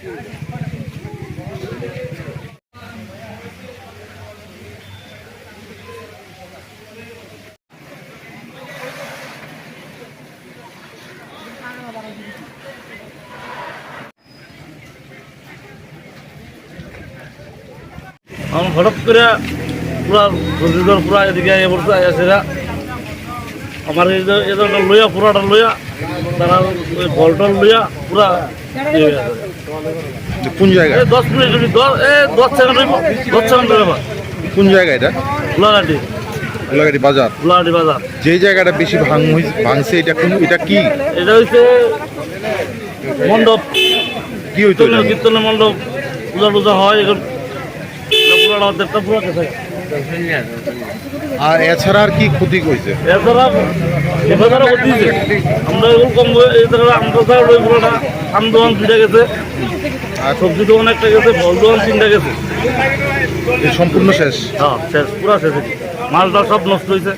আমার হঠাৎ করে পুরা পুরা এদিকে এ পড়ছে আমার এই লইয়া পুরাটা লইয়া তারা ওই বলটল লইয়া পুরা ইয়ে। কোন জায়গায় দশ মিনিট যদি দশ এ দশ সেকেন্ড দশ সেকেন্ড কোন জায়গা এটা? গোলাঘাটি গোলাঘাটি বাজার। গোলাঘাটি বাজার। যে জায়গাটা বেশি ভাঙ ভাঙছে এটা কোন এটা কি? এটা হচ্ছে মণ্ডপ। কি হইতো কীর্তনের কীর্তনের মণ্ডপ। পূজা টুজা হয় এখন পুরাটা অর্ধেকটা পুরা আর এছাড়া আর কি ক্ষতি হয়েছে এছাড়া এছাড়া করতেছে আমরা এগুলো কম এছাড়া আমরা স্যার ওই পুরোটা আম দোকান দুইটা গেছে। আর সবজি দোকান একটা গেছে ফল দোকান তিনটা গেছে। সম্পূর্ণ শেষ? হ্যাঁ শেষ পুরা শেষ মালটা সব নষ্ট হয়েছে।